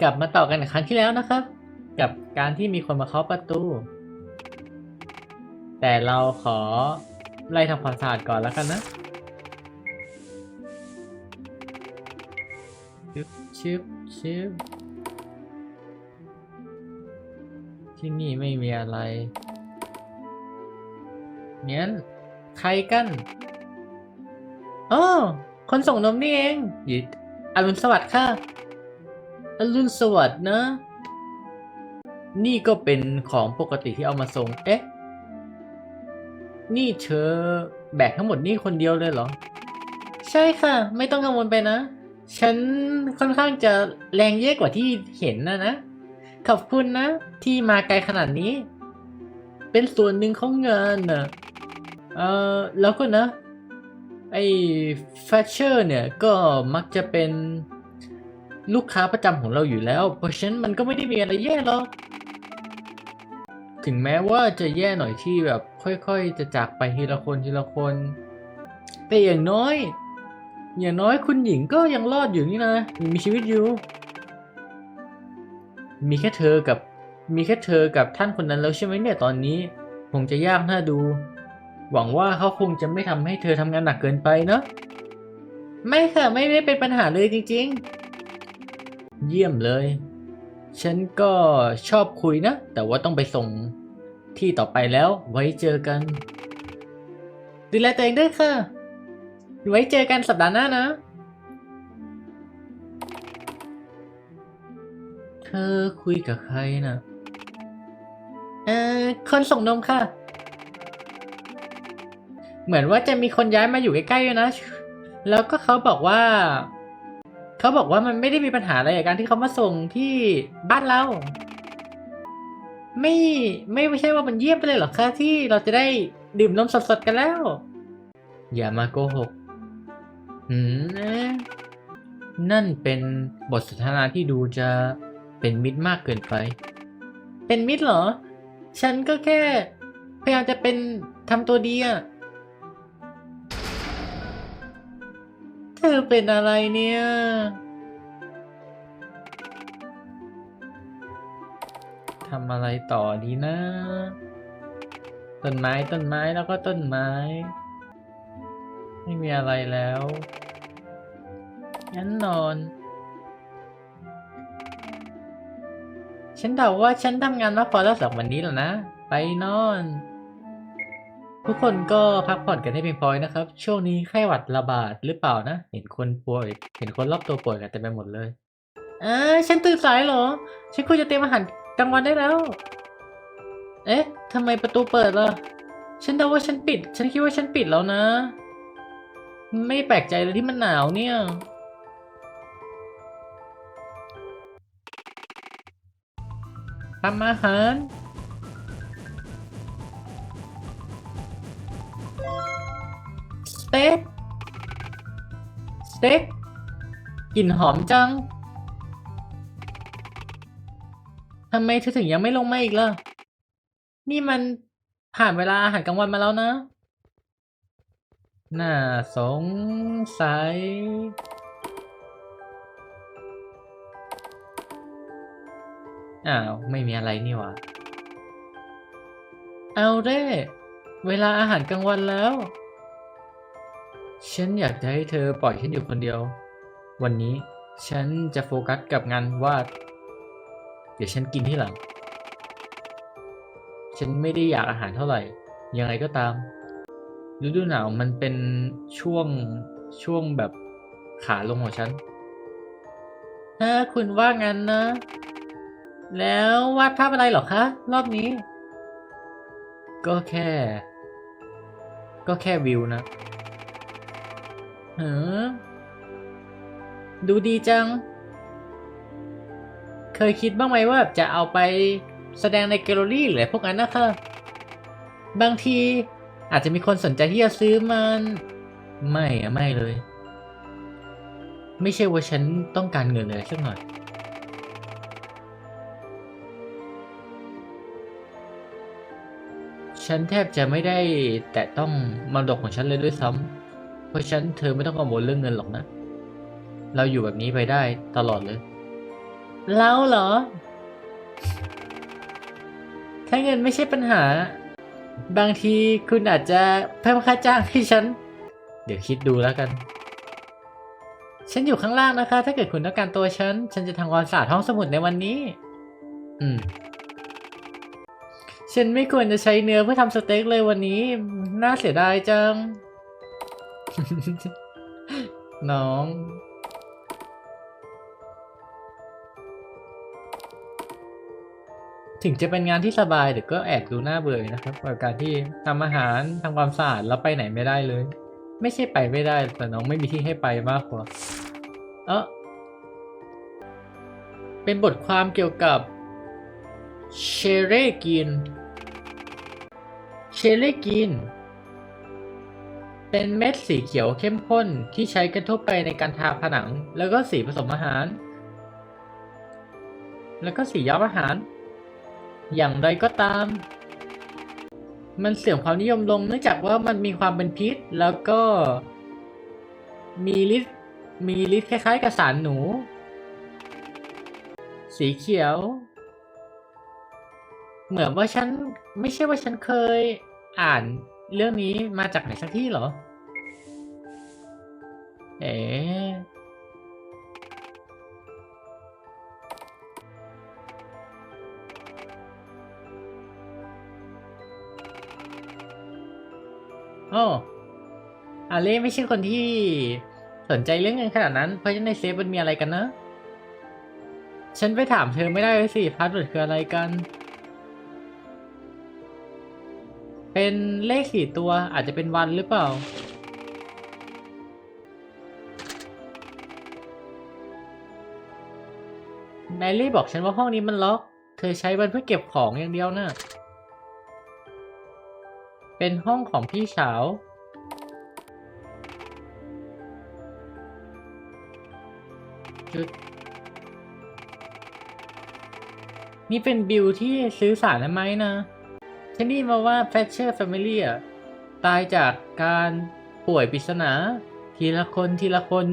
กลับมาต่อกันกับครั้งที่แล้วนะครับ กับการที่มีคนมาเคาะประตู แต่เราขอไล่ทำความสะอาดก่อนแล้วกันนะชึบชึบชึบที่นี่ไม่มีอะไรงั้นใครกันอ๋อคนส่งนมนี่เองยิดอรุณสวัสดิ์ค่ะ อรุณสวัสดิ์นะ นี่ก็เป็นของปกติที่เอามาส่ง เอ๊ะ นี่เธอแบกทั้งหมดนี่คนเดียวเลยเหรอ ใช่ค่ะ ไม่ต้องกังวลไปนะ ฉันค่อนข้างจะแรงเยอะกว่าที่เห็นนะนะ ขอบคุณนะ ที่มาไกลขนาดนี้ เป็นส่วนหนึ่งของงานนะเออแล้วก็นะ ไอ้แฟชเชอร์เนี่ยก็มักจะเป็น ลูกค้าประจำของเราอยู่แล้ว เพราะฉะนั้นมันก็ไม่ได้มีอะไรแย่หรอกถึงแม้ว่าจะแย่หน่อยที่แบบ ค่อยๆ จะจากไปทีละคนทีละคน แต่อย่างน้อย อย่างน้อยคุณหญิงก็ยังรอดอยู่นี่นะยังมีชีวิตอยู่ มีแค่เธอกับมีแค่เธอกับท่านคนนั้นแล้วใช่ไหมเนี่ยตอนนี้คงจะยากน่าดู หวังว่าเขาคงจะไม่ทำให้เธอทำงานหนักเกินไปเนอะไม่ค่ะไม่ได้เป็นปัญหาเลยจริง ๆ เยี่ยมเลย ฉันก็ชอบคุยนะ แต่ว่าต้องไปส่งที่ต่อไปแล้ว ไว้เจอกัน ดูแลตัวเองด้วยค่ะ ไว้เจอกันสัปดาห์หน้านะ เธอคุยกับใครนะเอ่อคนส่งนมค่ะ เหมือนว่าจะมีคนย้ายมาอยู่ใกล้ๆด้วยนะ แล้วก็เขาบอกว่า เขาบอกว่ามันไม่ได้มีปัญหาอะไรกับการที่เขามาส่งที่บ้านเรา ไม่ไม่ไม่ใช่ว่ามันเยี่ยมไปเลยเหรอคะที่เราจะได้ดื่มนมสดๆกันแล้ว อย่ามาโกหกหืมนั่นเป็นบทสนทนาที่ดูจะเป็นมิตรมากเกินไป เป็นมิตรเหรอ ฉันก็แค่ พยายามจะเป็นทำตัวดีอะ ธอเป็นอะไรเนี่ย ทำอะไรต่อดีนะ ต้นไม้ต้นไม้แล้วก็ต้นไม้ ไม่มีอะไรแล้ว งั้นนอน ฉันเดาว่าฉันทำงานมากพอแล้วสำหรับวันนี้แล้วนะ ไปนอน ทุกคนก็พักผ่อนกันให้เพียงพอนะครับ ช่วงนี้ไข้หวัดระบาดหรือเปล่านะ เห็นคนป่วย เห็นคนรอบตัวป่วยกันเต็มไปหมดเลยอ่าฉันตื่นสายเหรอ ฉันควรจะเตรียมอาหารกลางวันได้แล้ว เอ๊ะทำไมประตูเปิดล่ะ ฉันเดาว่าฉันปิด ฉันคิดว่าฉันปิดแล้วนะ ไม่แปลกใจเลยที่มันหนาวเนี่ยทำอาหาร สเต็กกลิ่นหอมจัง ทำไมเธอถึงยังไม่ลงมาอีกล่ะ นี่มันผ่านเวลาอาหารกลางวันมาแล้วนะ น่าสงสัย อ้าว ไม่มีอะไรนี่หว่า เอาเด้ เวลาอาหารกลางวันแล้ว ฉันอยากจะให้เธอปล่อยฉันอยู่คนเดียว วันนี้ฉันจะโฟกัสกับงานวาด เดี๋ยวฉันกินที่หลัง ฉันไม่ได้อยากอาหารเท่าไหร่ ยังไงก็ตาม ฤดูหนาวมันเป็นช่วงช่วงแบบขาลงของฉันถ้าคุณว่างั้นนะ แล้ววาดภาพอะไรหรอคะ รอบนี้ ก็แค่ ก็แค่วิวนะ เฮ้อดูดีจัง เคยคิดบ้างไหมว่าจะเอาไปแสดงในแกลเลอรี่หรืออะไรพวกนั้นนะคะบางทีอาจจะมีคนสนใจที่จะซื้อมัน ไม่อะไม่เลย ไม่ใช่ว่าฉันต้องการเงินเลยสักหน่อย ฉันแทบจะไม่ได้แตะต้องมรดกของฉันเลยด้วยซ้ำ ราะฉะนันเธอไม่ต้องกังวลเรื่องเงินหรอกนะ เราอยู่แบบนี้ไปได้ตลอดเลยเราเหรอ ถ้าเงินไม่ใช่ปัญหา บางทีคุณอาจจะเพิ่มค่าจ้างให้ฉัน เดี๋ยวคิดดูแล้วกัน ฉันอยู่ข้างล่างนะคะ ถ้าเกิดคุณต้องการตัวฉัน ฉันจะทำความสะอาดห้องสมุดในวันนี้ อืมฉันไม่ควรจะใช้เนื้อเพื่อทำสเต็กเลยวันนี้ น่าเสียดายจัง น้อง ถึงจะเป็นงานที่สบายแต่ก็แอบดูน่าเบื่อนะครับกับการที่ทำอาหารทำความสะอาดแล้วไปไหนไม่ได้เลย ไม่ใช่ไปไม่ได้แต่น้องไม่มีที่ให้ไปมากกว่าเออเป็นบทความเกี่ยวกับเชเรกินเชเรกิน เป็นเม็ดสีเขียวเข้มข้นที่ใช้กันทั่วไปในการทาผนัง แล้วก็สีผสมอาหาร แล้วก็สีย้อมอาหาร อย่างไรก็ตาม มันเสื่อมความนิยมลงเนื่องจากว่ามันมีความเป็นพิษ แล้วก็มีฤทธิ์มีฤทธิ์คล้ายๆกับสารหนู สีเขียว เหมือนว่าฉันไม่ใช่ว่าฉันเคยอ่าน เรื่องนี้มาจากไหนสักที่เหรอ เอ๋โอ้อาเล่ไม่ใช่คนที่สนใจเรื่องเงินขนาดนั้น เพราะฉันในเซฟมันมีอะไรกันนะ ฉันไปถามเธอไม่ได้เลยสิพาสเวิร์ดคืออะไรกัน เป็นเลขสี่ตัวอาจจะเป็นวันหรือเปล่า แมรี่บอกฉันว่าห้องนี้มันล็อก เธอใช้มันเพื่อเก็บของอย่างเดียวนะ่ะ เป็นห้องของพี่สาว จุด นี่เป็นบิลที่ซื้อสารได้ไหมนะ ฉันได้มาว่าแฟชเชอร์แฟมิลี่อะตายจากการป่วยปริศนา ทีละคนทีละคน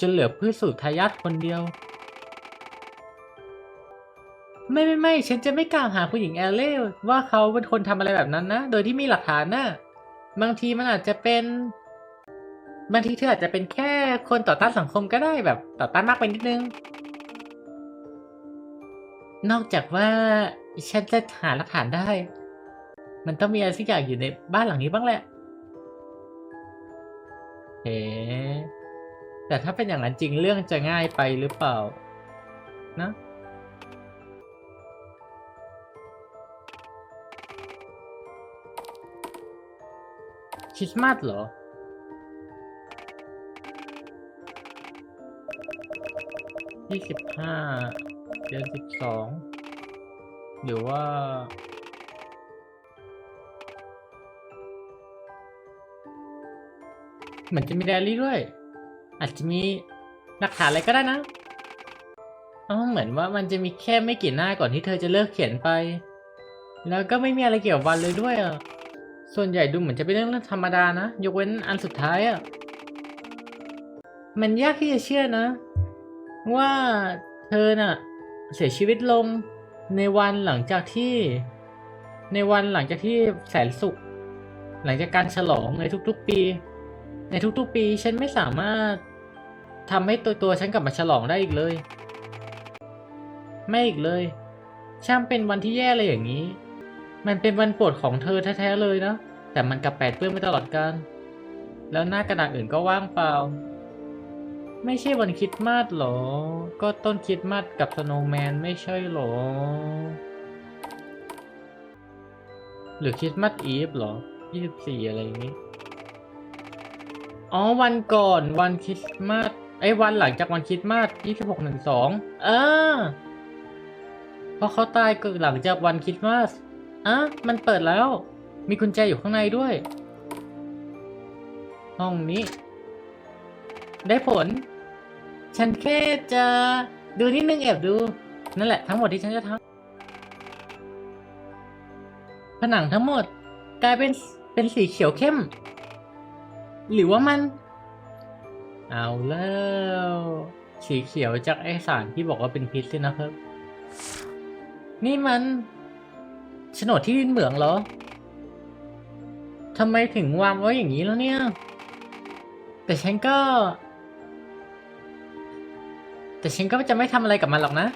จนเหลือพืชสูตรทายาทคนเดียว ไม่ไม่ไม่ฉันจะไม่กล่าวหาคุณหญิงแอลเล่ว่าเขาเป็นคนทำอะไรแบบนั้นนะ โดยที่มีหลักฐานนะบางทีมันอาจจะเป็น บางทีเธออาจจะเป็นแค่คนต่อต้านสังคมก็ได้แบบต่อต้านมากไปนิดนึง นอกจากว่าฉันจะหาหลักฐานได้ มันต้องมีอะไรสักอย่างอยู่ในบ้านหลังนี้บ้างแหละเอ๊ะแต่ถ้าเป็นอย่างนั้นจริงเรื่องจะง่ายไปหรือเปล่า นะ คริสต์มาสเหรอยี่สิบห้าเดือนสิบสองหรือว่า เหมือนจะมีไดอารี่ด้วย อาจจะมีหลักฐานอะไรก็ได้นะอ๋อเหมือนว่ามันจะมีแค่ไม่กี่หน้าก่อนที่เธอจะเลิกเขียนไป แล้วก็ไม่มีอะไรเกี่ยวกับวันเลยด้วยอะส่วนใหญ่ดูเหมือนจะเป็นเรื่องธรรมดานะ ยกเว้นอันสุดท้ายอะ มันยากที่จะเชื่อนะ ว่าเธอน่ะ เสียชีวิตลงในวันหลังจากที่ ในวันหลังจากที่แสนสุข หลังจากการฉลองในทุกๆปี ในทุกๆปีฉันไม่สามารถทำให้ตัวตัวฉันกลับมาฉลองได้อีกเลย ไม่อีกเลย ช่างเป็นวันที่แย่เลยอย่างนี้ มันเป็นวันโปรดของเธอแท้ๆเลยนะ แต่มันกลับแปดเปื้อนไปตลอดกาลแล้วหน้ากระดาษอื่นก็ว่างเปล่า ไม่ใช่วันคริดมาสหรอ ก็ต้นคริดมาสกับสโนว์แมนไม่ใช่หรอ หรือคริสต์มาสอีฟหรอยี่สิบสี่อะไรอย่างนี้ อ๋อวันก่อนวันคริสต์มาสไอ้วันหลังจากวันคริสต์มาสยี่สิบหกหนึ่งสองเออเพราะเขาตายก็หลังจากวันคริสต์มาสอะมันเปิดแล้ว มีกุญแจอยู่ข้างในด้วย ห้องนี้ ได้ผล ฉันแค่จะดูนิดนึงแอบดู นั่นแหละทั้งหมดที่ฉันจะทำผนังทั้งหมด กลายเป็นเป็นสีเขียวเข้ม หรือว่ามัน เอาแล้วสีเขียวจากไอสารที่บอกว่าเป็นพิษสินะครับ นี่มันโฉนดที่ดินเหมืองเหรอทำไมถึงวางไว้อย่างนี้แล้วเนี่ย แต่ฉันก็ แต่ฉันก็จะไม่ทำอะไรกับมันหรอกนะ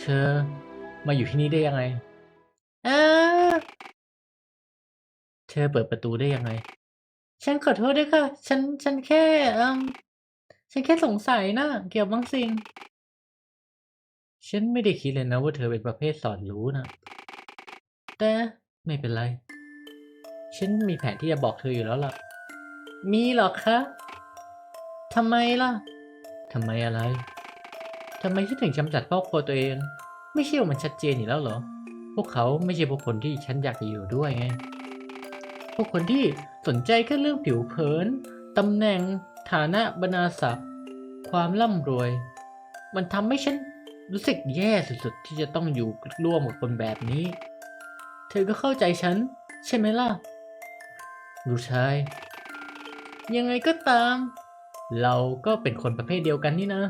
เธอมาอยู่ที่นี่ได้ยังไงเธอเปิดประตูได้ยังไง ฉันขอโทษด้วยค่ะ ฉัน ฉันแค่เอมฉันแค่สงสัยนะ เกี่ยวกับบางสิ่ง ฉันไม่ได้คิดเลยนะว่าเธอเป็นประเภทสอนรู้นะ แต่ไม่เป็นไร ฉันมีแผนที่จะบอกเธออยู่แล้วล่ะ มีเหรอคะทำไมล่ะทำไมอะไรทำไมฉันถึงกำจัดครอบครัวตัวเอง ไม่เชื่อว่ามันชัดเจนอยู่แล้วเหรอ พวกเขาไม่ใช่พวกคนที่ฉันอยากจะอยู่ด้วยไง พวกคนที่สนใจแค่เรื่องผิวเผินตำแหน่งฐานะบรรณาศักดิ์ความร่ำรวย มันทำให้ฉันรู้สึกแย่สุดๆ ที่จะต้องอยู่ร่วมกับคนแบบนี้ เธอก็เข้าใจฉัน ใช่ไหมล่ะลูชาย ยังไงก็ตาม เราก็เป็นคนประเภทเดียวกันนี่นะ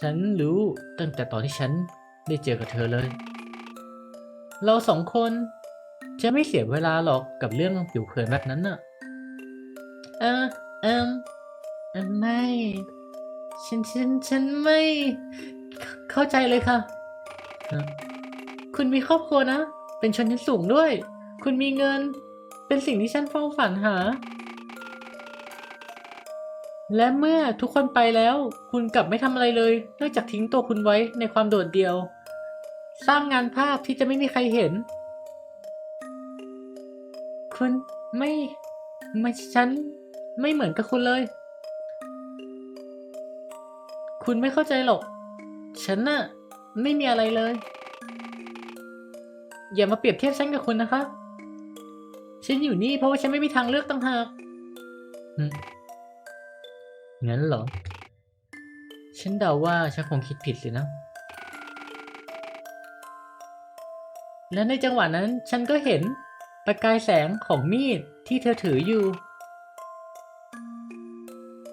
ฉันรู้ตั้งแต่ตอนที่ฉันได้เจอกับเธอเลย เราสองคน จะไม่เสียเวลาหรอกกับเรื่องผิวเผินแบบนั้นน่ะ เออ เอมเอมไม่ ฉัน ฉัน ฉันไม่ เข้าใจเลยค่ะฮะคุณมีครอบครัวนะ เป็นชนชั้นสูงด้วย คุณมีเงิน เป็นสิ่งที่ฉันเฝ้าฝันหา และเมื่อทุกคนไปแล้ว คุณกลับไม่ทำอะไรเลย นอกจากทิ้งตัวคุณไว้ในความโดดเดี่ยว สร้างงานภาพที่จะไม่มีใครเห็น คุณไม่ไม่ฉันไม่เหมือนกับคุณเลย คุณไม่เข้าใจหรอก ฉันน่ะไม่มีอะไรเลย อย่ามาเปรียบเทียบฉันกับคุณนะคะ ฉันอยู่นี่เพราะว่าฉันไม่มีทางเลือกต่างหากงั้นเหรอ ฉันเดาว่าฉันคงคิดผิดสินะ และในจังหวะนั้นฉันก็เห็น ประกายแสงของมีดที่เธอถืออยู่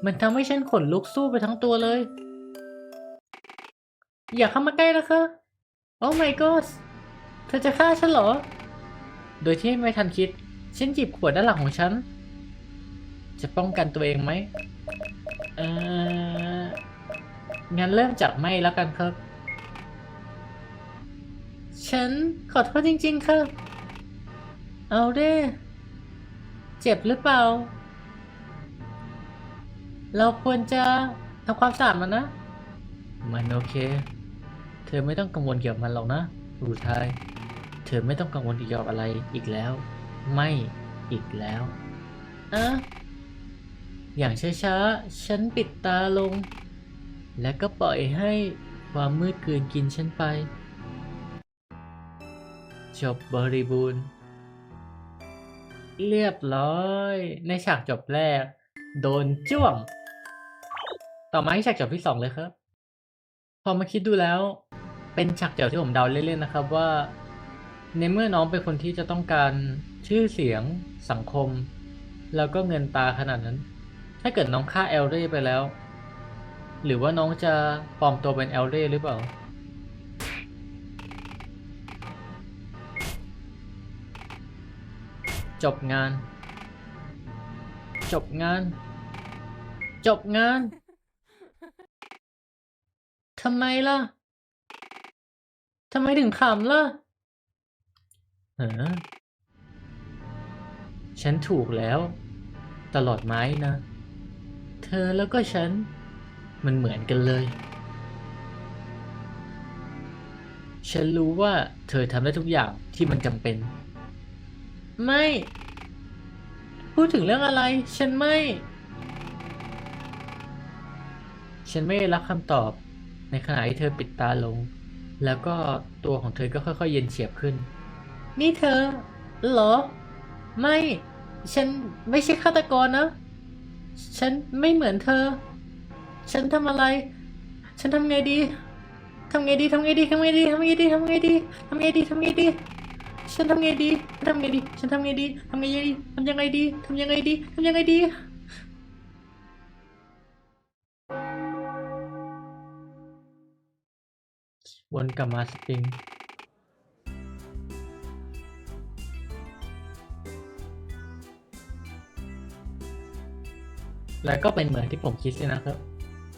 มันทำให้ฉันขนลุกสู้ไปทั้งตัวเลย อย่าเข้ามาใกล้นะคะโอ้ my god เธอจะฆ่าฉันเหรอ โดยที่ไม่ทันคิด ฉันหยิบขวดด้านหลังของฉัน จะป้องกันตัวเองไหมเอองั้นเริ่มจากไม่แล้วกันครับ ฉันขอโทษจริง ๆ ค่ะ เอาเด้ เจ็บหรือเปล่า เราควรจะทำความสะอาดมันนะ มันโอเค เธอไม่ต้องกังวลเกี่ยวกับมันหรอกนะรูทาย เธอไม่ต้องกังวลเกี่ยวกับอะไรอีกแล้ว ไม่อีกแล้วอะอย่างช้าๆ ฉันปิดตาลง และก็ปล่อยให้ความมืดกลืนกินฉันไป จบบริบูรณ์ เรียบร้อย ในฉากจบแรก โดนจ้วง ต่อมาที่ฉากจบที่สองเลยครับ พอมาคิดดูแล้ว เป็นฉากจบที่ผมเดาเล่นๆนะครับว่า ในเมื่อน้องเป็นคนที่จะต้องการชื่อเสียง สังคม แล้วก็เงินตาขนาดนั้น ถ้าเกิดน้องฆ่าเอลเร่ไปแล้ว หรือว่าน้องจะปลอมตัวเป็นเอลเร่หรือเปล่า จบงาน จบงาน จบงานทำไมล่ะทำไมถึงขำล่ะเออฉันถูกแล้ว ตลอดไม้นะ เธอแล้วก็ฉัน มันเหมือนกันเลย ฉันรู้ว่าเธอทำได้ทุกอย่างที่มันจำเป็น ไม่ พูดถึงเรื่องอะไร ฉันไม่ ฉันไม่รับคำตอบ ในขณะที่เธอปิดตาลง แล้วก็ตัวของเธอก็ค่อยๆ เย็นเฉียบขึ้น นี่เธอ เหรอ ไม่ ฉันไม่ใช่ฆาตกรนะ ฉันไม่เหมือนเธอ ฉันทำอะไร ฉันทำไงดีทำไงดีทำไงดีทำไงดีทำไงดีทำไงดีทำไงดีทำไงดี ฉันทำไงดีทำไงดี ฉันทำไงดีทำไงดีทำยังไงดีทำยังไงดีทำยังไงดี วนกลับมาสปริง และก็เป็นเหมือนที่ผมคิดเลยนะครับ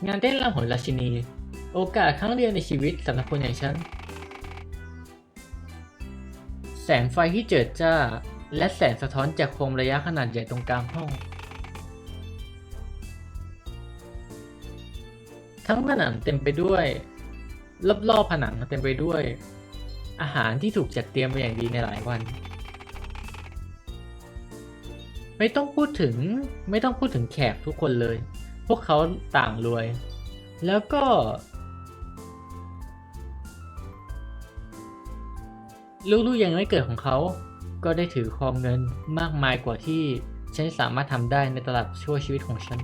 งานเต้นรำหุ่นราชินี โอกาสครั้งเดียวในชีวิตสำหรับคนอย่างฉัน แสงไฟที่เจิดจ้า และแสงสะท้อนจากโคมระยะขนาดใหญ่ตรงกลางห้อง ทั้งผนังเต็มไปด้วย รอบๆผนังเต็มไปด้วย อาหารที่ถูกจัดเตรียมมาอย่างดีในหลายวัน ไม่ต้องพูดถึงไม่ต้องพูดถึงแขกทุกคนเลย พวกเขาต่างรวย แล้วก็ ลูกๆยังไม่เกิดของเขา ก็ได้ถือครองเงินมากมายกว่าที่ฉันสามารถทำได้ในตลาดชั่วชีวิตของฉัน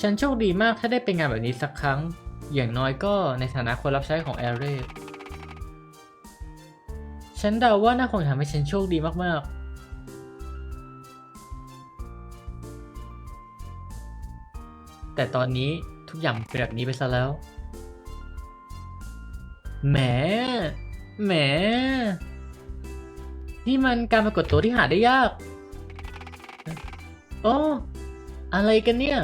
ฉันโชคดีมากถ้าได้ไปงานแบบนี้สักครั้ง อย่างน้อยก็ในฐานะคนรับใช้ของแอร์เรสฉันเดาว่าน่าคงทำให้ฉันโชคดีมากๆแต่ตอนนี้ทุกอย่างเป็นแบบนี้ไปซะแล้ว แหม แหม นี่มันการปรากฏตัวที่หาได้ยาก โอ้ อะไรกันเนี่ย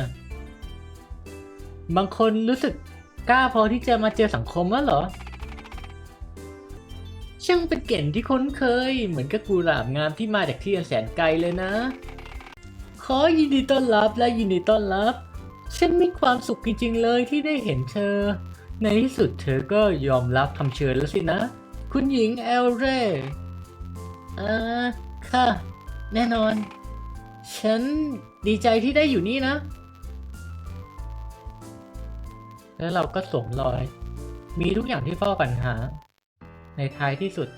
บางคนรู้สึกกล้าพอที่จะมาเจอสังคมแล้วเหรอ ช่างเป็นเก่งที่คุ้นเคย เหมือนกับกุหลาบงามที่มาจากที่อันแสนไกลเลยนะ ขอยินดีต้อนรับและยินดีต้อนรับ ฉันมีความสุขจริงๆเลยที่ได้เห็นเธอ ในที่สุดเธอก็ยอมรับคำเชิญแล้วสินะ คุณหญิงเอลเร่อ่าค่ะ แน่นอน ฉันดีใจที่ได้อยู่นี่นะ แล้วเราก็สวมรอย มีทุกอย่างที่เฝ้าปัญหา ในท้ายที่สุด